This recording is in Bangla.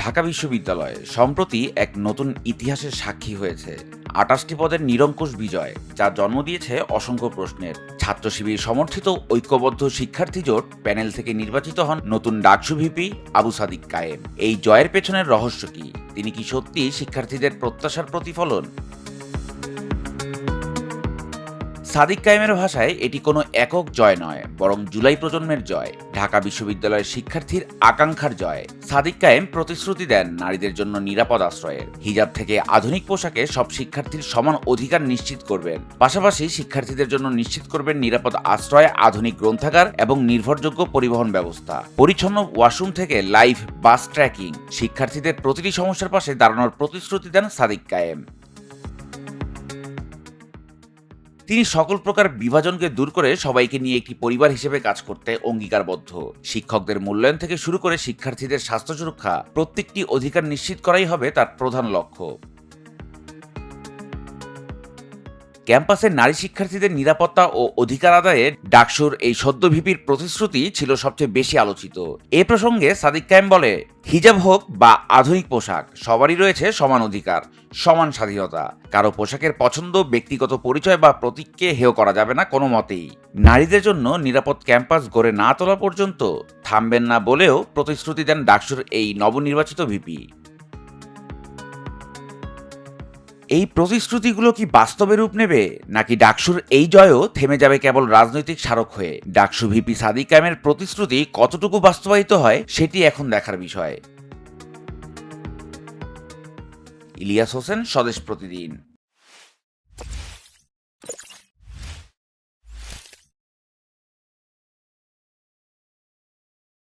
ঢাকা বিশ্ববিদ্যালয় সম্প্রতি এক নতুন ইতিহাসের সাক্ষী হয়েছে। আটাশটি পদের নিরঙ্কুশ বিজয় যা জন্ম দিয়েছে অসংখ্য প্রশ্নের। ছাত্র শিবির সমর্থিত ঐক্যবদ্ধ শিক্ষার্থী জোট প্যানেল থেকে নির্বাচিত হন নতুন ডাকসু ভিপি আবু সাদিক কায়েম। এই জয়ের পেছনের রহস্য কি? তিনি কি সত্যি শিক্ষার্থীদের প্রত্যাশার প্রতিফলন? সাদিক কায়েমের ভাষায় এটি কোনো একক জয় নয়, বরং জুলাই প্রজন্মের জয়, ঢাকা বিশ্ববিদ্যালয়ের শিক্ষার্থীর আকাঙ্ক্ষার জয়। সাদিক কায়েম প্রতিশ্রুতি দেন নারীদের জন্য নিরাপদ আশ্রয়ের। হিজাব থেকে আধুনিক পোশাকে সব শিক্ষার্থীর সমান অধিকার নিশ্চিত করবেন। পাশাপাশি শিক্ষার্থীদের জন্য নিশ্চিত করবেন নিরাপদ আশ্রয়, আধুনিক গ্রন্থাগার এবং নির্ভরযোগ্য পরিবহন ব্যবস্থা। পরিচ্ছন্ন ওয়াশরুম থেকে লাইভ বাস ট্র্যাকিং। শিক্ষার্থীদের প্রতিটি সমস্যার পাশে দাঁড়ানোর প্রতিশ্রুতি দেন সাদিক কায়েম। তিনি সকল প্রকার বিভাজনকে দূর করে সবাইকে নিয়ে একটি পরিবার হিসেবে কাজ করতে অঙ্গীকারবদ্ধ। শিক্ষকদের মূল্যায়ন থেকে শুরু করে শিক্ষার্থীদের স্বাস্থ্য সুরক্ষা প্রত্যেকটি অধিকার নিশ্চিত করাই হবে তার প্রধান লক্ষ্য। ক্যাম্পাসের নারী শিক্ষার্থীদের নিরাপত্তা ও অধিকার আদায়ে ডাকসুর এই সদ্য ভিপির প্রতিশ্রুতি ছিল সবচেয়ে বেশি আলোচিত। এ প্রসঙ্গে সাদিক কায়েম বলে, হিজাব হোক বা আধুনিক পোশাক, সবারই রয়েছে সমান অধিকার, সমান স্বাধীনতা। কারও পোশাকের পছন্দ, ব্যক্তিগত পরিচয় বা প্রতীককে হেয় করা যাবে না কোনো মতেই। নারীদের জন্য নিরাপদ ক্যাম্পাস গড়ে না তোলা পর্যন্ত থামবেন না বলেও প্রতিশ্রুতি দেন ডাকসুর এই নবনির্বাচিত ভিপি। এই প্রতিশ্রুতিগুলো কি বাস্তবে রূপ নেবে? নাকি ডাকসুর এই জয়ও থেমে যাবে কেবল রাজনৈতিক স্মারক হয়ে? ডাকসু ভিপি সাদিক কায়েমের প্রতিশ্রুতি কতটুকু বাস্তবায়িত হয় সেটি এখন দেখার বিষয়। ইলিয়াস হোসেন স্বদেশ প্রতিদিন।